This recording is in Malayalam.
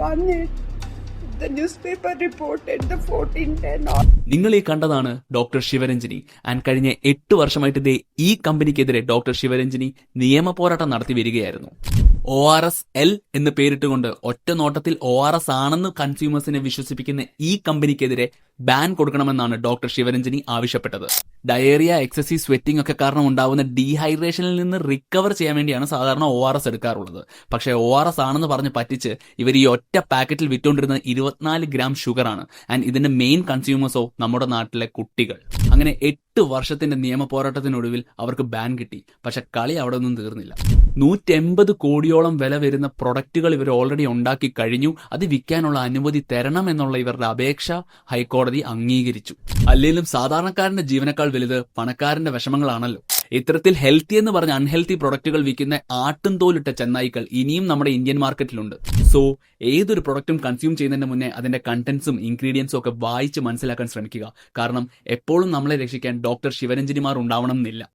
won it. The newspaper reported the 1410 നിങ്ങൾ ഈ കണ്ടതാണ് ഡോക്ടർ ശിവരഞ്ജിനി ആൻഡ് കഴിഞ്ഞ എട്ട് വർഷമായിട്ട് ഈ കമ്പനിക്കെതിരെ ഡോക്ടർ ശിവരഞ്ജിനി നിയമ പോരാട്ടം നടത്തി വരികയായിരുന്നു ഒ ആർ എസ് എൽ എന്ന് പേരിട്ടുകൊണ്ട് ഒറ്റ നോട്ടത്തിൽ ഒ ആർ എസ് ആണെന്ന് കൺസ്യൂമേഴ്സിനെ വിശ്വസിപ്പിക്കുന്ന ഈ കമ്പനിക്കെതിരെ ബാൻ കൊടുക്കണമെന്നാണ് ഡോക്ടർ ശിവരഞ്ജനി ആവശ്യപ്പെട്ടത്. ഡയേറിയ എക്സസീവ് സ്വെറ്റിംഗ് ഒക്കെ കാരണം ഉണ്ടാവുന്ന ഡീഹൈഡ്രേഷനിൽ നിന്ന് റിക്കവർ ചെയ്യാൻ വേണ്ടിയാണ് സാധാരണ ഒ ആർ എസ് എടുക്കാറുള്ളത്. പക്ഷേ ഒ ആർ എസ് ആണെന്ന് പറഞ്ഞ് പറ്റിച്ച് ഇവർ ഈ ഒറ്റ പാക്കറ്റിൽ വിറ്റുകൊണ്ടിരുന്ന ഇരുപത്തിനാല് ഗ്രാം ഷുഗറാണ് ആൻഡ് ഇതിന്റെ മെയിൻ കൺസ്യൂമേഴ്സോ നമ്മുടെ നാട്ടിലെ കുട്ടികൾ. അങ്ങനെ എട്ട് വർഷത്തിന്റെ നിയമ പോരാട്ടത്തിനൊടുവിൽ അവർക്ക് ബാൻ കിട്ടി. പക്ഷെ കളി അവിടെ ഒന്നും തീർന്നില്ല. നൂറ്റെൺപത് കോടിയോളം വില വരുന്ന പ്രൊഡക്റ്റുകൾ ഇവർ ഓൾറെഡി ഉണ്ടാക്കി കഴിഞ്ഞു. അത് വിൽക്കാനുള്ള അനുമതി തരണം എന്നുള്ള ഇവരുടെ അപേക്ഷ ഹൈക്കോടതി അംഗീകരിച്ചു. അല്ലെങ്കിലും സാധാരണക്കാരന്റെ ജീവനക്കാൾ വലുത് പണക്കാരന്റെ വിഷമങ്ങളാണല്ലോ. ഇത്തരത്തിൽ ഹെൽത്തി എന്ന് പറഞ്ഞ അൺഹെൽത്തി പ്രൊഡക്റ്റുകൾ വിൽക്കുന്ന ആട്ടും തോലിട്ട ചെന്നായിക്കൾ ഇനിയും നമ്മുടെ ഇന്ത്യൻ മാർക്കറ്റിലുണ്ട്. സോ ഏതൊരു പ്രൊഡക്റ്റും കൺസ്യൂം ചെയ്യുന്നതിന് മുന്നേ അതിന്റെ കണ്ടന്റ്സും ഇൻഗ്രീഡിയൻസും ഒക്കെ വായിച്ച് മനസ്സിലാക്കാൻ ശ്രമിക്കുക. കാരണം എപ്പോഴും നമ്മളെ രക്ഷിക്കാൻ ഡോക്ടർ ശിവരഞ്ജനിമാർ ഉണ്ടാവണം എന്നില്ല.